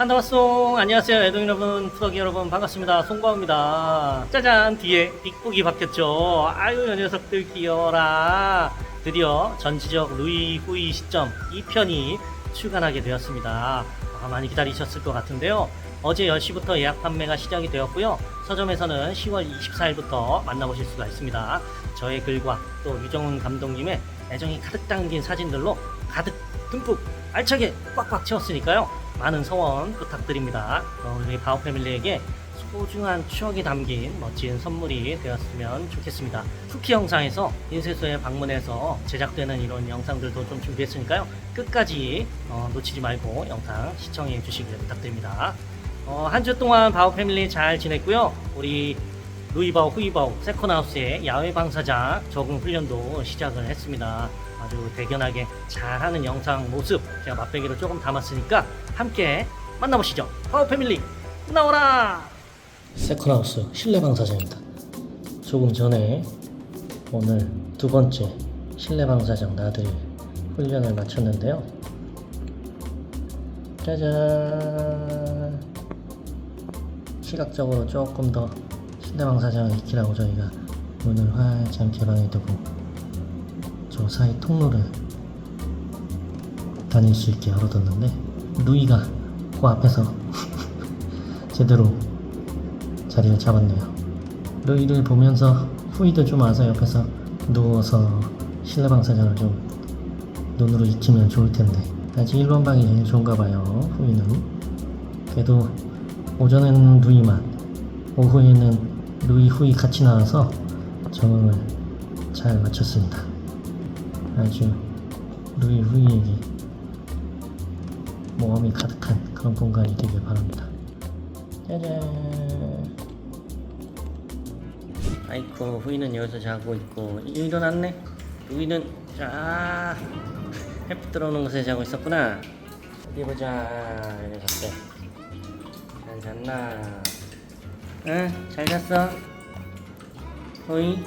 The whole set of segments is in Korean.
한다마송 안녕하세요. 애동 여러분 프로기 여러분 반갑습니다. 송과입니다. 짜잔 뒤에 빅북이 바뀌었죠? 아유 이 녀석들 귀여워라. 드디어 전지적 루이 후이 시점 2편이 출간하게 되었습니다. 아, 많이 기다리셨을 것 같은데요. 어제 10시부터 예약 판매가 시작이 되었고요. 서점에서는 10월 24일부터 만나보실 수가 있습니다. 저의 글과 또 유정훈 감독님의 애정이 가득 담긴 사진들로 가득 듬뿍 알차게 꽉꽉 채웠으니까요. 많은 성원 부탁드립니다. 어, 우리 바오 패밀리에게 소중한 추억이 담긴 멋진 선물이 되었으면 좋겠습니다. 쿠키 영상에서 인쇄소에 방문해서 제작되는 이런 영상들도 좀 준비했으니까요. 끝까지 어, 놓치지 말고 영상 시청해 주시길 부탁드립니다. 어, 한 주 동안 바오 패밀리 잘 지냈고요. 우리 루이바오 후이바오 세컨하우스의 야외 방사장 적응 훈련도 시작을 했습니다. 아주 대견하게 잘하는 영상 모습 제가 맛배기로 조금 담았으니까 함께 만나보시죠. 바오 패밀리 나오라! 세컨하우스 실내 방사장입니다. 조금 전에 오늘 두 번째 실내 방사장 나들 훈련을 마쳤는데요. 짜잔! 시각적으로 조금 더 실내 방사장을 익히라고 저희가 문을 활짝 개방해두고 저 사이 통로를 다닐 수 있게 열어뒀는데 루이가 그 앞에서 제대로 자리를 잡았네요. 루이를 보면서 후이도 좀 와서 옆에서 누워서 실내 방사장을 좀 눈으로 익히면 좋을 텐데 아직 1번 방이 제일 좋은가 봐요. 후이는 그래도 오전에는 루이만 오후에는 루이 후이 같이 나와서 적응을 잘 마쳤습니다. 아주 루이 후이에게 모험이 가득한 그런 공간이 되길 바랍니다. 짜잔. 아이쿠 후이는 여기서 자고 있고 일어났네. 루이는 자 햇빛 들어오는 곳에 자고 있었구나. 어디 보자 이 녀석들. 잘 잤나? 응, 잘 잤어. 호이.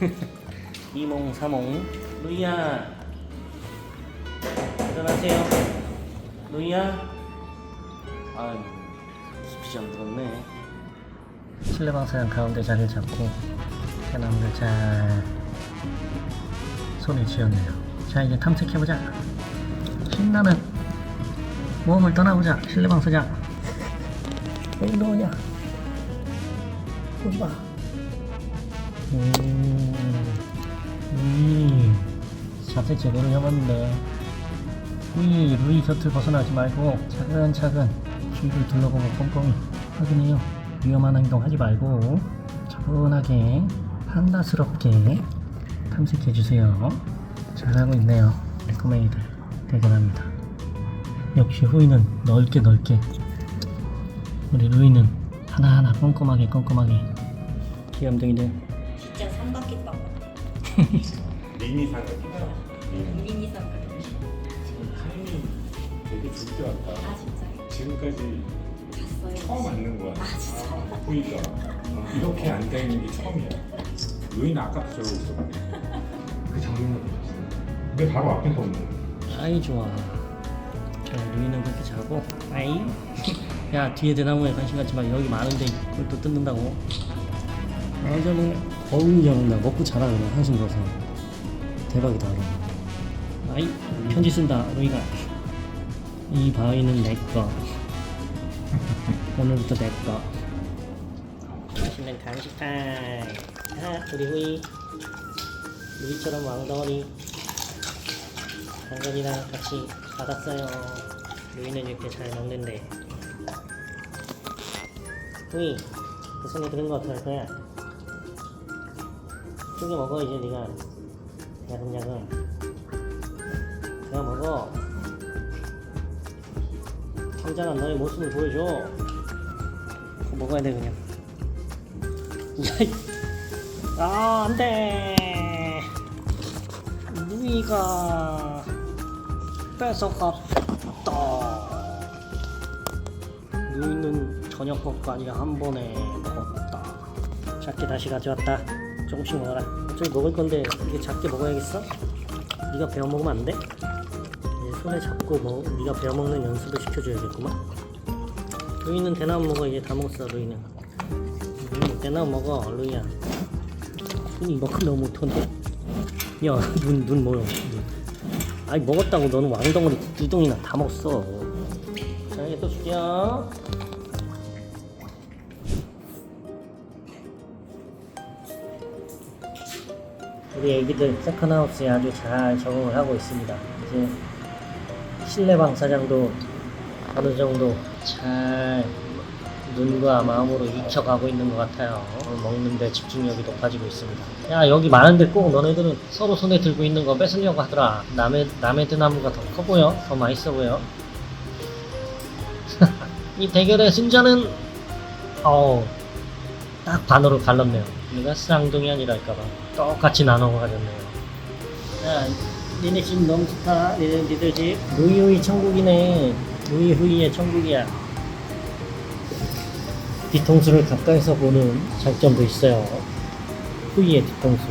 이몽 사몽. 루이야. 일어나세요. 루이야. 아유, 깊이 잠들었네. 실내 방사장 가운데 자리를 잡고 해남을 잘 손에 쥐었네요. 자, 이제 탐색해보자. 신나는 모험을 떠나보자. 실내 방사장. 왜 이러냐? 오지마. 음, 음, 자세 제대로 해봤는데. 루이, 루이 곁을 벗어나지 말고 차근차근 주위를 둘러보고 꼼꼼히 확인해요. 위험한 행동 하지 말고 차분하게 한다스럽게 탐색해 주세요. 잘하고 있네요. 꼬맹이들 대단합니다. 역시 후이는 넓게 넓게 우리 루이는 하나하나 꼼꼼하게 꼼꼼하게 귀염둥이들. 진짜 삼바퀴 빵 미니 사과 미니 삼바퀴 타이밍 되게 좋게 왔다. 아 진짜 지금까지 잤어요 처음 앉는 거야. 아 진짜 보니까 이렇게 앉아 있는 게 처음이야. 루이는 아까부터 저러고 있어. 그 장면을 보셨어 근데 바로 앞에 서 없는 거야. 아이 좋아. 자 루이는 그렇게 자고. 아이. 야 뒤에 대나무에 관심 갖지 마. 여기 많은데 그걸 또 뜯는다고 아 저는 어우 잘한다 먹고 자라 그냥 한숨 쉬어서 대박이다 그럼 아이 편지 쓴다 루이가. 이 바위는 내꺼 오늘부터 내꺼 맛있는 간식 타임. 아 우리 후이. 루이처럼 왕덩어리. 당근이랑 같이 받았어요. 루이는 이렇게 잘 먹는데. 루이, 그 손에 들은 거 어떡할 거야? 쪼개 먹어, 이제 네가 야금야금. 그냥 먹어. 성장한 너의 모습을 보여줘. 먹어야 돼, 그냥. 아, 안 돼. 루이가 뺏어갔다. 루이는 저녁 먹고 아니라 한 번에 먹었다. 작게 다시 가져왔다. 조금씩 먹어라. 어차피 먹을 건데 이게 작게 먹어야겠어? 네가 베어 먹으면 안 돼? 이제 손에 잡고 먹, 네가 베어 먹는 연습을 시켜줘야겠구만. 루이는 대나무 먹어 이제 다 먹었어 루이는 음, 대나무 먹어 루이야 눈이 이만큼 너무 못한데 야눈 눈 뭐야 눈. 아니 먹었다고 너는 왕덩어리 두 덩이나 다 먹었어 자 이제 또 줄게요 우리 애기들 세컨하우스에 아주 잘 적응을 하고 있습니다 이제 실내 방사장도 어느 정도 잘 눈과 마음으로 익혀가고 있는 것 같아요. 먹는데 집중력이 높아지고 있습니다. 야 여기 많은데 꼭 너네들은 서로 손에 들고 있는 거 뺏으려고 하더라. 남의 남의 드나무가 더 커 보여, 더 맛있어 보여. 이 대결의 승자는 어, 딱 반으로 갈랐네요. 우리가 쌍둥이 아니랄까봐 똑같이 나눠 가졌네요. 야, 니네 집 너무 좋다. 니네, 니들 집. 루이후이 천국이네. 루이후이의 천국이야. 뒤통수를 가까이서 보는 장점도 있어요. 후이의 뒤통수.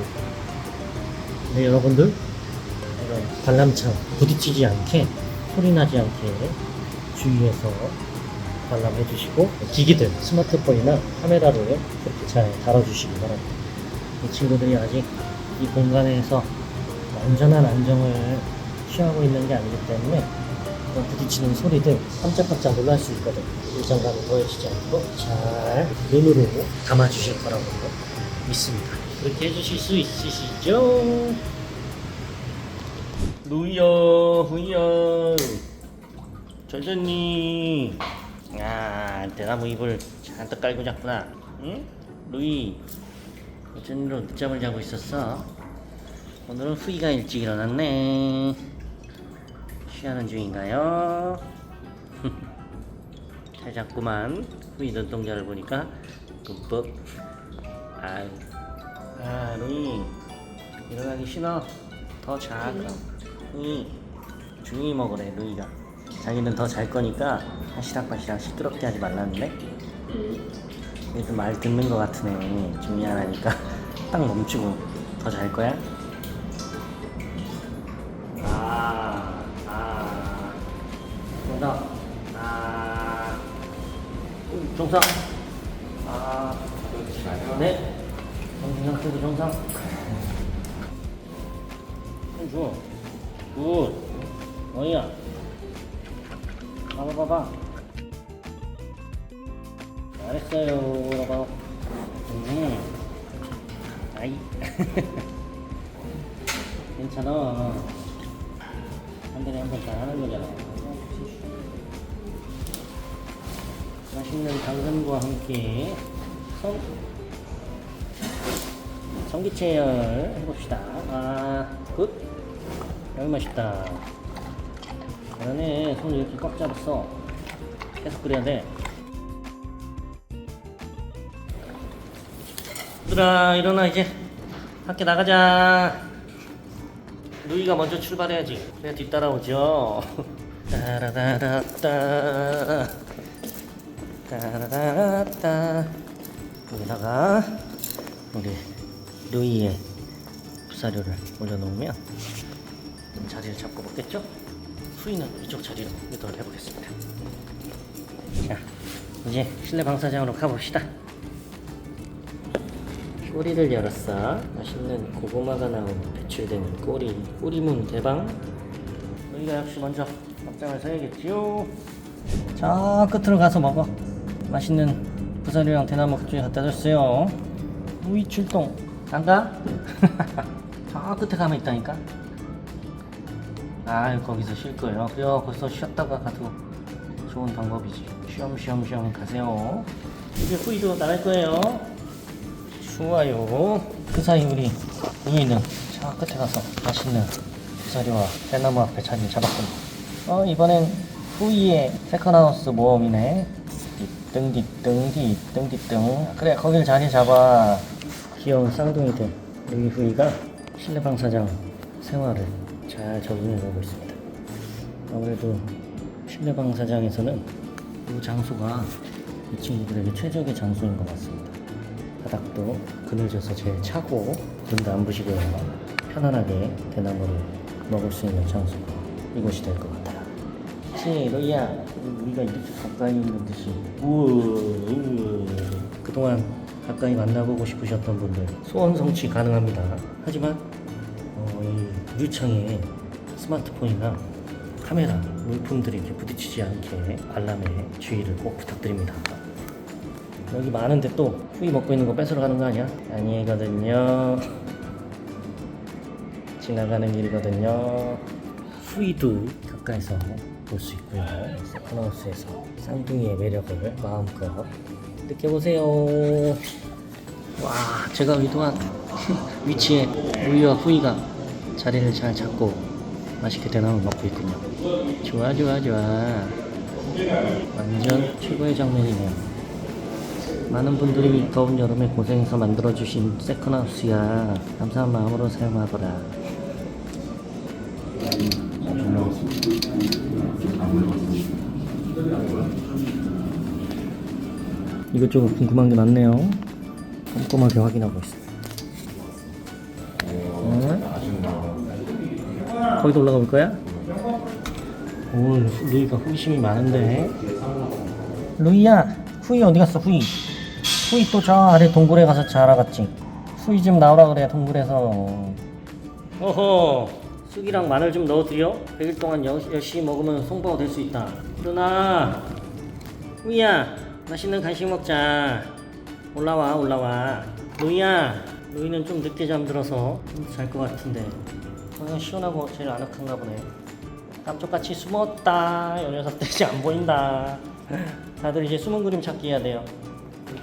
네, 여러분들. 이런 관람차 부딪히지 않게, 소리 나지 않게 주의해서 관람해 주시고, 기기들, 스마트폰이나 카메라를 이렇게 잘 다뤄주시기 바랍니다. 이 친구들이 아직 이 공간에서 완전한 안정을 취하고 있는 게 아니기 때문에 부딪히는 소리들 깜짝깜짝 놀랄 수 있거든. 긴장감이 더해지지 않고 잘 눈으로 담아주실 거라고 믿습니다. 그렇게 해주실 수 있으시죠? 루이야, 후이야, 전전니. 아, 대나무 잎을 잔뜩 깔고 잤구나. 응? 루이, 어쩐일로 늦잠을 자고 있었어? 오늘은 후이가 일찍 일어났네. 쉬하는 중인가요? 잘 잤구만. 후이 눈동자를 보니까 끔뻑. 아, 아, 루이 일어나기 싫어. 더 자. 그럼. 후이 조용히 먹으래 루이가. 자기는 더 잘 거니까 하시락바시락 시끄럽게 하지 말라는데. 얘도 말 듣는 거 같으네. 좀 미안하니까. 딱 멈추고. 더 잘 거야? 아, 아, 정상, 아, 음, 정상, 아, 네, 정상 상태도 정상. 손 줘, 굿, 어이야, 봐봐 봐봐. 잘했어요, 봐봐. 음, 아이. 괜찮아. 한 달에 한번다 하는 거잖아. 맛있는 당근과 함께 성, 성기채열 해봅시다. 아, 굿. 여기 맛있다. 그러네. 손 이렇게 꽉 잡았어. 계속 그래야 돼. 얘들아, 일어나, 이제. 밖에 나가자. 루이가 먼저 출발해야지. 그래야 뒤따라오죠. 따라다라따. 따라다라따. 여기다가 우리 루이의 부사료를 올려놓으면 자리를 잡고 먹겠죠? 후이는 이쪽 자리로 이동을 해보겠습니다. 자, 이제 실내 방사장으로 가봅시다. 꼬리를 열었어. 맛있는 고구마가 나온 배출되는 꼬리. 꼬리문 대방. 우리가 역시 먼저 앞장을 서야겠지요. 저 끝으로 가서 먹어. 맛있는 부사료랑 대나무 그쪽에 갖다 줬어요. 우이 출동. 안 가? 저 끝에 가면 있다니까. 아, 거기서 쉴 거예요. 그래요. 거기서 쉬었다가 가도 좋은 방법이지. 쉬엄쉬엄쉬엄 가세요. 이제 후이도 나갈 거예요. 좋아요. 그 사이 우리 우이는 저 끝에 가서 맛있는 부사리와 대나무 앞에 자리 잡았군. 어 이번엔 후이의 세컨하우스 모험이네. 띠뚱띠뚱 띠뚱띠뚱. 그래 거길 자리 잡아. 귀여운 쌍둥이들 우리 후이가 실내 방사장 생활을 잘 적응해 가고 있습니다. 아무래도 실내 방사장에서는 이 장소가 이 친구들에게 최적의 장소인 것 같습니다. 바닥도 그늘져서 제일 차고 눈도 안 부시고 편안하게 대나무를 먹을 수 있는 장소가 이곳이 될 것 같아요. 로이야 우리가 이렇게 가까이 있는 듯이. 우우 그동안 가까이 만나보고 싶으셨던 분들 소원 성취 가능합니다. 하지만 어, 이 유창에 스마트폰이나 카메라 물품들이 이렇게 부딪히지 않게 관람에 주의를 꼭 부탁드립니다 여기 많은데 또 후이 먹고 있는 거 뺏으러 가는 거 아니야? 아니거든요. 지나가는 길이거든요. 후이도 가까이서 볼 수 있고요. 세컨하우스에서 쌍둥이의 매력을 마음껏 느껴보세요. 와 제가 의도한 위치에 우이와 후이가 자리를 잘 잡고 맛있게 대나무 먹고 있군요. 좋아 좋아 좋아. 완전 최고의 장면이네요 많은 분들이 더운 여름에 고생해서 만들어주신 세컨하우스야. 감사한 마음으로 사용하거라. 이것저것 궁금한 게 많네요. 꼼꼼하게 확인하고 있어요. 응? 거기도 올라가 볼 거야? 오 루이가 호기심이 많은데. 루이야 후이 어디 갔어 후이 후이 또 저 아래 동굴에 가서 자라갔지. 후이 좀 나오라 그래 동굴에서. 어허. 쑥이랑 마늘 좀 넣어드려. 100일 동안 여- 열심히 먹으면 송바가 될 수 있다. 일어나. 후이야 맛있는 간식 먹자. 올라와 올라와. 루이야 루이는 좀 늦게 잠들어서 잘 것 같은데. 아, 시원하고 제일 아늑한가 보네. 깜짝같이 숨었다. 이 녀석 들 이제 안 보인다. 다들 이제 숨은 그림 찾기 해야 돼요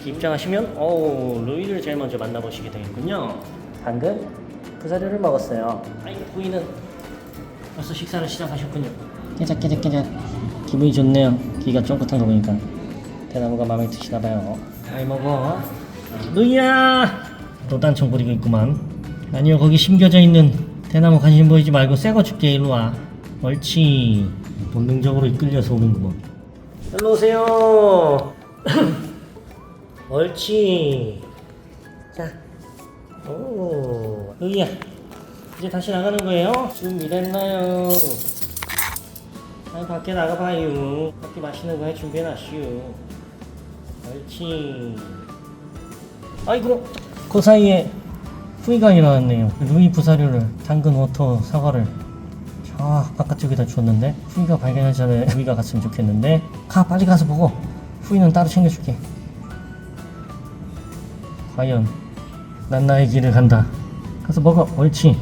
이렇게 입장하시면 오 루이를 제일 먼저 만나보시게 되겠군요. 방금 그 사료를 먹었어요. 아이 부인은 벌써 식사를 시작하셨군요. 깨작 깨작 깨작. 기분이 좋네요. 귀가 쫑긋한 거 보니까. 대나무가 마음에 드시나 봐요. 아이 먹어. 루이야! 또 딴청 부리고 있구만. 아니요 거기 심겨져 있는 대나무 관심 보이지 말고 새거 줄게 일로 와. 옳지. 본능적으로 이끌려서 오는구먼. 일로 오세요 옳지 자, 오, 루이야, 이제 다시 나가는 거예요? 준비됐나요? 아니, 밖에 나가봐요. 밖에 맛있는 거 해 준비해놨슈. 옳지. 아이고, 그 사이에 후이가 일어났네요. 루이 부사료를, 당근 워터 사과를 저 바깥쪽에다 줬는데 후이가 발견하기 전에 루이가 갔으면 좋겠는데 가 빨리 가서 보고 후이는 따로 챙겨줄게. 과연 난 나의 길을 간다. 가서 먹어. 옳지.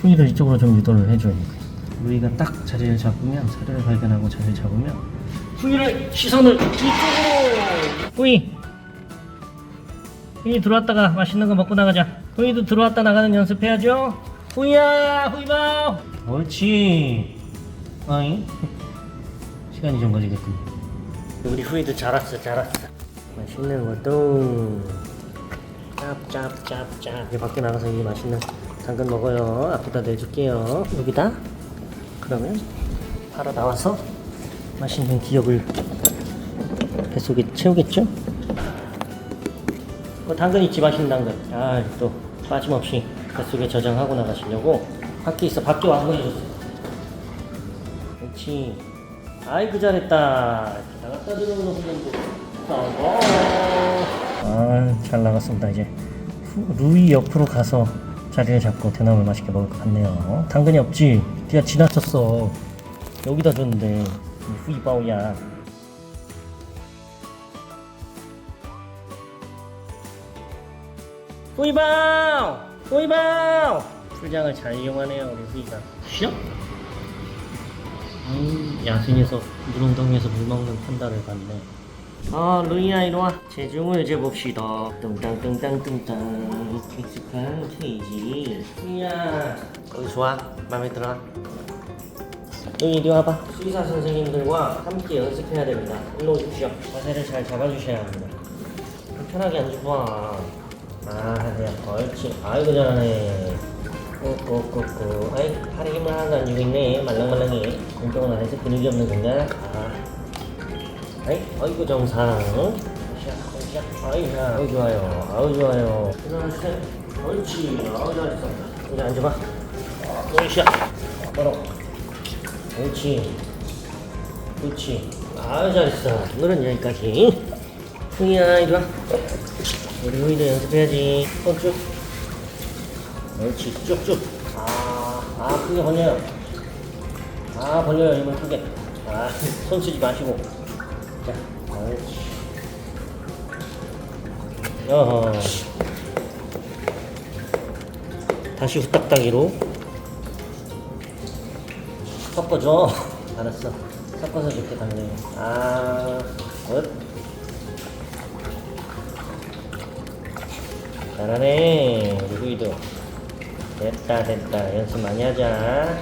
후이를 이쪽으로 좀 유도를 해줘야 돼. 루이가 딱 자리를 잡으면 사료를 발견하고 자리를 잡으면 후이를 시선을 이쪽으로. 후이. 후이 들어왔다가 맛있는 거 먹고 나가자. 후이도 들어왔다 나가는 연습해야죠. 후이야, 후이봐. 옳지. 어이. 시간이 좀 걸리겠군. 우리 후이도 자랐어, 자랐어. 맛있는 것도. 짭짭짭짭. 이제 밖에 나가서 이 맛있는 당근 먹어요. 앞에다 내줄게요. 여기다 그러면 바로 나와서 맛있는 기억을 뱃속에 채우겠죠? 어, 당근 있지 맛있는 당근. 아또 빠짐없이 뱃속에 저장하고 나가시려고 밖에 있어. 밖에 와서 해줬어. 그렇지. 아이고 잘했다. 나갔다 들어오는 훈련도. 어 아잘 나갔습니다 이제. 후- 루이 옆으로 가서 자리를 잡고 대나무를 맛있게 먹을 것 같네요. 당근이 없지? 네가 지나쳤어. 여기다 줬는데 이 후이바오야. 후이바오! 후이바오! 풀장을 잘 이용하네요 우리 후이가. 쉬어? 음, 야생에서 물웅덩이에서 물 먹는 판다를 봤네 아 루이야 이리와. 체중을 재봅시다. 뚱땅뚱땅뚱땅. 익숙한 체이지. 루이야. 여기 좋아? 맘에 들어? 여기 이리 와봐. 수의사 선생님들과 함께 연습해야 됩니다. 일로 오십시오. 자세를 잘 잡아주셔야 합니다. 편하게 앉아봐. 아 그래 옳지 아이고 잘하네. 꾹꾹꾹꾹 아이 팔에 힘을 하나도 안 주고 있네. 말랑말랑해. 운동은 안 해서 근육이 없는 건가? 아 아이, 아이고 정상. 아이야, 아우 좋아요, 아우 좋아요. 옳지, 아우 잘했어. 이제 앉아봐. 옳지, 바로. 옳지. 그렇지. 아유 잘했어. 오늘은 여기까지. 흥이야 이리 와. 우리 흥이도 연습해야지. 손 쭉. 옳지 쭉쭉. 아, 아 크게 벌려요. 아 벌려요 이번 크게. 아 손 쓰지 마시고. 자, 옳지. 어허. 다시 후딱딱이로 섞어줘. 알았어. 섞어서 줄게 당연히. 아, 굿. 잘하네. 후이도. 됐다 됐다. 연습 많이 하자.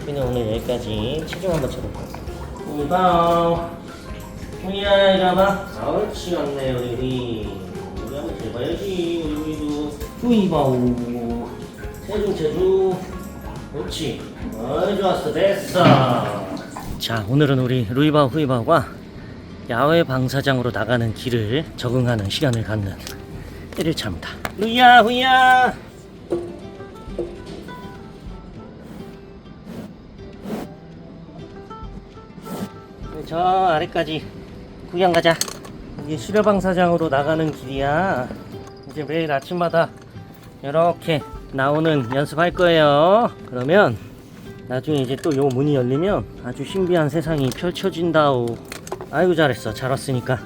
후이는 오늘 여기까지. 체중 한번 쳐볼까. 봐. 후이야 이리 와봐. 아, 옳지 않네 우리 후이. 우리 한번 재봐야지. 우리 후이도. 후이 봐오. 체중 체중. 옳지. 어이 좋았어 됐어. 자 오늘은 우리 루이바 후이바와 야외 방사장으로 나가는 길을 적응하는 시간을 갖는 1일차입니다. 루이야 후이야. 저 아래까지 구경 가자. 이게 수려방사장으로 나가는 길이야. 이제 매일 아침마다 이렇게 나오는 연습할 거예요. 그러면 나중에 이제 또 요 문이 열리면 아주 신비한 세상이 펼쳐진다오. 아이고 잘했어. 잘 왔으니까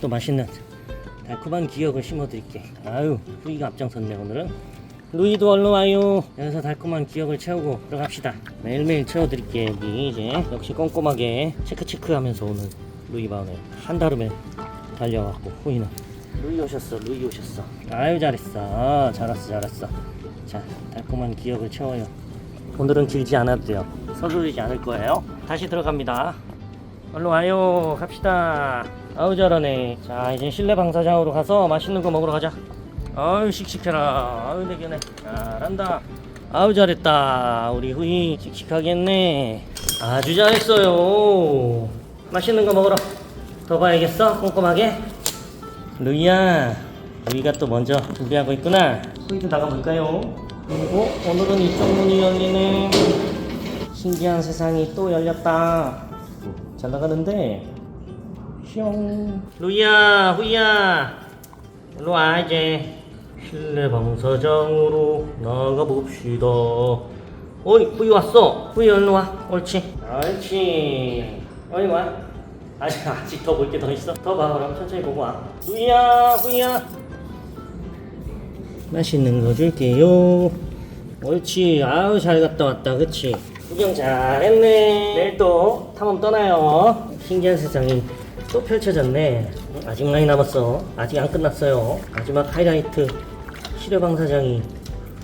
또 맛있는 달콤한 기억을 심어드릴게. 아유 후이가 앞장섰네 오늘은. 루이도 얼른 와요. 여기서 달콤한 기억을 채우고 들어갑시다. 매일매일 채워드릴게 여기 이제 역시 꼼꼼하게 체크체크하면서 오는 루이 바오네 한 달음에 달려왔고 후이는 루이 오셨어 루이 오셨어. 아유 잘했어. 잘 왔어 잘 왔어. 자 달콤한 기억을 채워요. 오늘은 길지 않아도 돼요. 서두르지 않을 거예요. 다시 들어갑니다. 얼른 와요. 갑시다. 아우 잘하네. 자 이제 실내 방사장으로 가서 맛있는 거 먹으러 가자. 아유 씩씩해라. 아유 대견해. 잘한다. 아우 잘했다. 우리 후이 씩씩하게 했네. 아주 잘했어요. 맛있는 거 먹으러 더 봐야겠어? 꼼꼼하게. 루이야. 루이가 또 먼저 준비하고 있구나. 후이도 나가볼까요? 그리고 오늘은 이쪽 문이 열리네. 신기한 세상이 또 열렸다. 잘 나가는데. 슝. 루이야, 후이야. 일로 와, 이제. 실내 방사장으로 나가봅시다. 어이, 후이 왔어. 후이 얼른 와. 옳지. 옳지. 어이, 와. 아직, 아직 더 볼 게 더 있어. 더 봐, 그럼 천천히 보고 와. 루이야, 후이야. 맛있는 거 줄게요. 옳지. 아우 잘 갔다 왔다. 그치? 구경 잘했네. 내일 또 탐험 떠나요. 신기한 세상이 또 펼쳐졌네. 아직 많이 남았어. 아직 안 끝났어요. 마지막 하이라이트 시려방사장이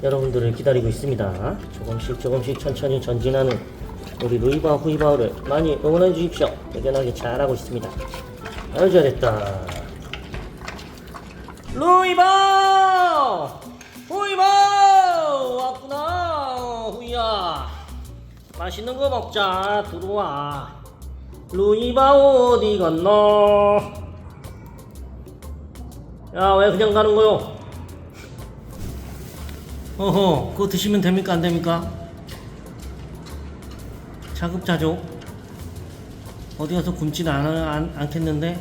여러분들을 기다리고 있습니다. 조금씩 조금씩 천천히 전진하는 우리 루이바 후이바오를 많이 응원해 주십시오. 대견하게 잘하고 있습니다. 아유 잘했다. 루이바! 후이바! 왔구나, 후이야. 맛있는 거 먹자, 들어와. 루이바 어디 갔나? 야, 왜 그냥 가는 거요? 어허, 그거 드시면 됩니까, 안 됩니까? 자급자족. 어디 가서 굶지는 않, 않, 않겠는데?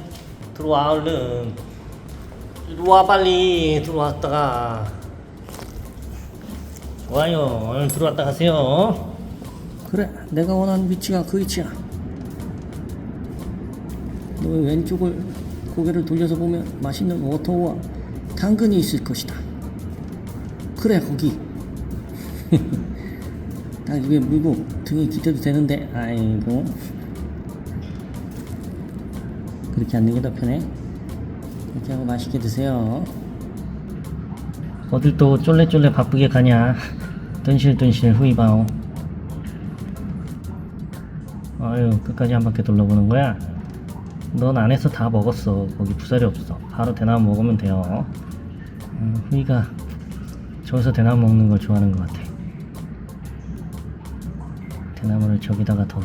들어와, 얼른. 들어와 빨리. 들어왔다가. 좋아요. 얼른 들어왔다 가세요. 그래 내가 원하는 위치가 그 위치야. 너 왼쪽을 고개를 돌려서 보면 맛있는 워터와 당근이 있을 것이다. 그래 거기 딱 입에 물고 등에 기대도 되는데 아이고 그렇게 앉는 게 더 편해 이렇게 하고 맛있게 드세요. 어딜 또 쫄래쫄래 바쁘게 가냐. 뜬실뜬실 후이바오. 아유, 끝까지 한 바퀴 둘러보는 거야? 넌 안에서 다 먹었어. 거기 부살이 없어. 바로 대나무 먹으면 돼요. 음, 후이가 저기서 대나무 먹는 걸 좋아하는 것 같아. 대나무를 저기다가 더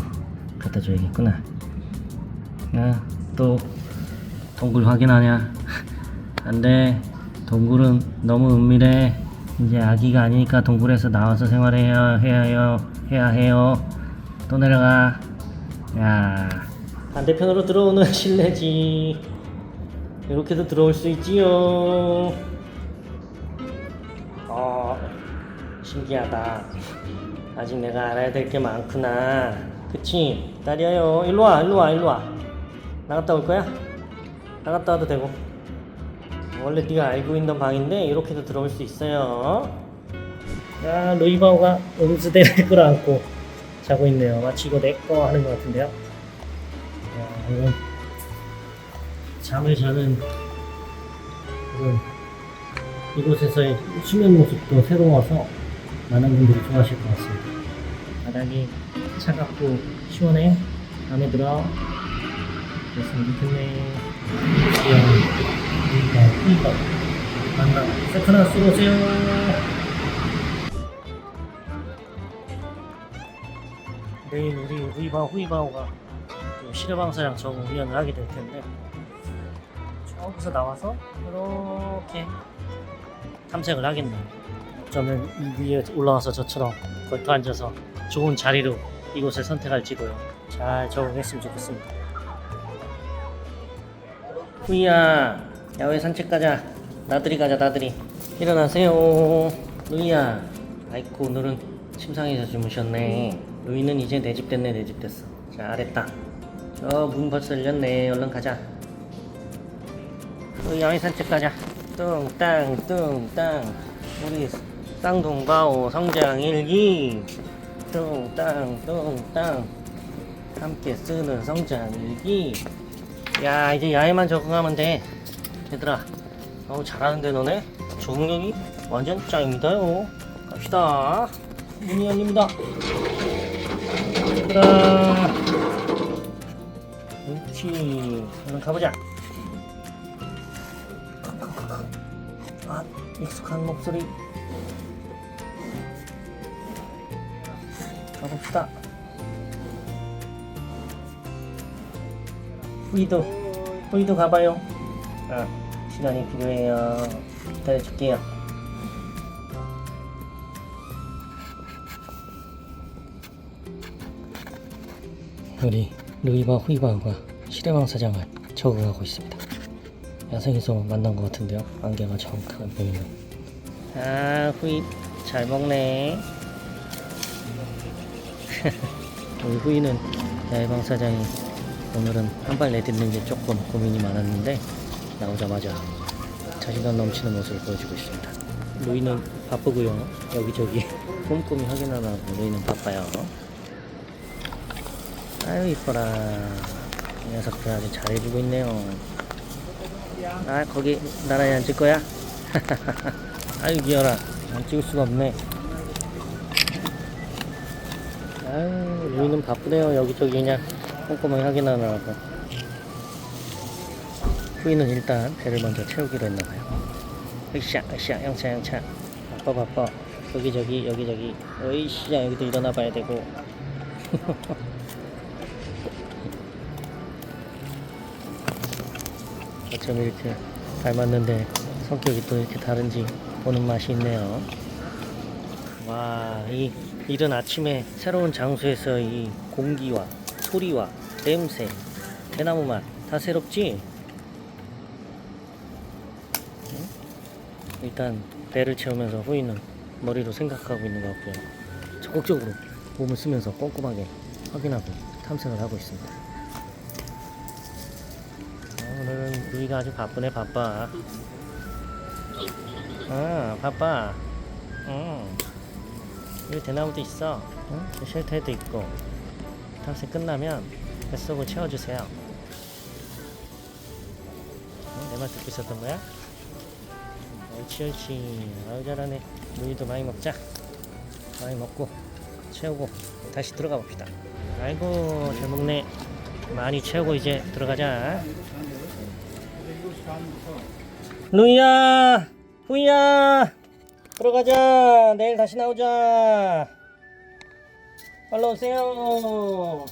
갖다 줘야겠구나. 아, 또 동굴 확인하냐? 안 돼. 동굴은 너무 은밀해. 이제 아기가 아니니까 동굴에서 나와서 생활해야 해야 해요. 해야 해요. 또 내려가. 야, 반대편으로 들어오는 실내지. 이렇게도 들어올 수 있지요. 어, 신기하다. 아직 내가 알아야 될 게 많구나. 그치? 딸이야요. 일로 와, 일로 와, 일로 와. 나갔다 올 거야? 나갔다 와도 되고. 원래 네가 알고 있는 방인데 이렇게도 들어올 수 있어요. 야, 루이바오가 음수대를 끌어안고 자고 있네요. 마치 이거 내 거 하는 것 같은데요. 야, 이건 잠을 자는 그런 이곳에서의 수면 모습도 새로워서 많은 분들이 좋아하실 것 같습니다. 바닥이 차갑고 시원해. 마음에 들어. 그랬으면 좋겠네. 이거 이거 만나 세컨하우스로 오세요. 내일 우리 후이바오 후이바오가 또 시르방사랑 저 공연을 하게 될 텐데 저기서 나와서 이렇게 탐색을 하겠네요. 저는 이 위에 올라와서 저처럼 걸터 앉아서 좋은 자리로 이곳을 선택할지도요. 잘 적응했으면 좋겠습니다. 후이야, 야외 산책 가자. 나들이 가자, 나들이. 일어나세요. 루이야. 아이고, 오늘은 침상에서 주무셨네. 루이는 이제 내 집 됐네, 내 집 됐어. 잘했다. 저 문 벌써 열렸네. 얼른 가자. 우리 야외 산책 가자. 뚱땅 뚱땅 우리 쌍둥바오 성장 일기. 뚱땅 뚱땅. 함께 쓰는 성장 일기. 야 이제 야외만 적응하면 돼. 얘들아 어우 잘하는데 너네? 적응력이 완전 짱입니다요. 갑시다. 문이 열립니다. 얘들아. 그렇지. 얼른 가보자. 아, 익숙한 목소리. 가봅시다. 후이도, 후이도 가봐요. 아, 시간이 필요해요. 기다려줄게요. 우리 루이바 후이바가 시대왕 사장을 적응하고 있습니다. 야생에서 만난 것 같은데요. 안개가 정확하게 보이는. 아, 후이 잘 먹네. 우리 후이는 야외방 사장이 오늘은 한 발 내딛는 게 조금 고민이 많았는데 나오자마자 자신감 넘치는 모습을 보여주고 있습니다. 루이는 바쁘고요. 여기저기 꼼꼼히 확인하느라고 루이는 바빠요. 아유 이뻐라. 이 녀석들 아주 잘해주고 있네요. 아 거기 나란히 앉을 거야? 아유 귀여라 안 찍을 수가 없네 아유 루이는 바쁘네요. 여기저기 그냥 꼼꼼하게 확인하느라고. 후이는 일단 배를 먼저 채우기로 했나봐요. 으쌰 으쌰 영차 영차. 바빠 바빠. 여기저기 여기저기. 으이씨야 여기도 일어나 봐야 되고. 어쩜 이렇게 닮았는데 성격이 또 이렇게 다른지 보는 맛이 있네요. 와, 이 이른 아침에 새로운 장소에서 이 공기와 소리와 냄새, 대나무 맛 다 새롭지? 응? 일단 배를 채우면서 후이는 머리로 생각하고 있는 것 같고요. 적극적으로 몸을 쓰면서 꼼꼼하게 확인하고 탐색을 하고 있습니다. 어, 오늘은 루이가 아주 바쁘네 바빠 아 바빠 응 여기 대나무도 있어. 응? 저 쉘터에도 있고. 탐색 끝나면 뱃속을 채워주세요. 응? 내말 듣고 있었던 거야? 옳지 옳지. 아유 잘하네. 루이도 많이 먹자. 많이 먹고 채우고 다시 들어가 봅시다. 아이고 잘 먹네. 많이 채우고 이제 들어가자. 루이야! 후이야 들어가자. 내일 다시 나오자. 얼른 오세요.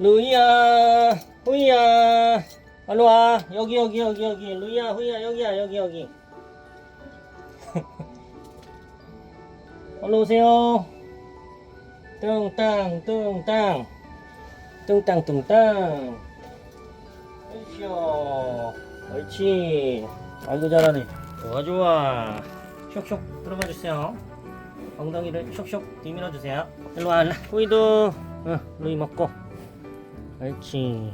루이야 후이야. 얼른 와. 여기 여기 여기 여기. 루이야 후이야 여기야 여기 여기. 얼른 오세요. 뚱땅 뚱땅. 뚱땅 뚱땅. 옳지요. 옳지. 아이고 잘하네. 좋아 좋아 쇽쇽 들어가 주세요. 엉덩이를 쇽쇽 뒤밀어 주세요. 일로 와 후이도. 어, 루이 먹고. 옳지.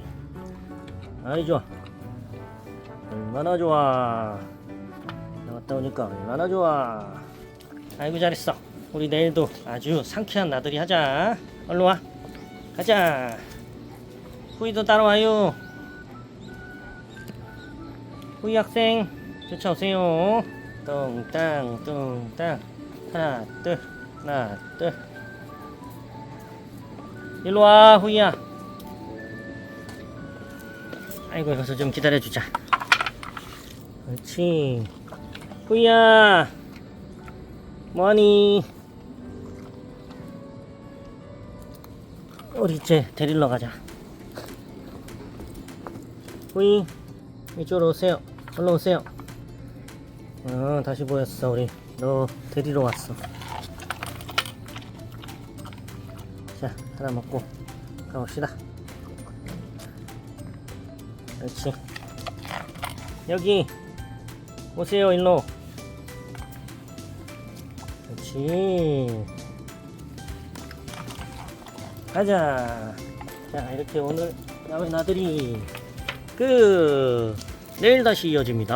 아이 좋아. 얼마나 좋아. 나갔다 오니까 얼마나 좋아. 아이고 잘했어. 우리 내일도 아주 상쾌한 나들이 하자. 얼른 와. 가자. 후이도 따라와요. 후이 학생 쫓아오세요 뚱땅 뚱땅. 하나 둘 하나 둘. 일로와 후이야. 아이고 여기서 좀 기다려주자. 그렇지. 후이야. 뭐하니? 우리 이제 데리러 가자. 후이 이쪽으로 오세요. 얼른 오세요 어 다시 보였어 우리. 너 데리러 왔어. 자 하나 먹고 가봅시다. 그렇지. 여기. 오세요 일로. 그렇지. 가자. 자 이렇게 오늘 야외 나들이 끝. 내일 다시 이어집니다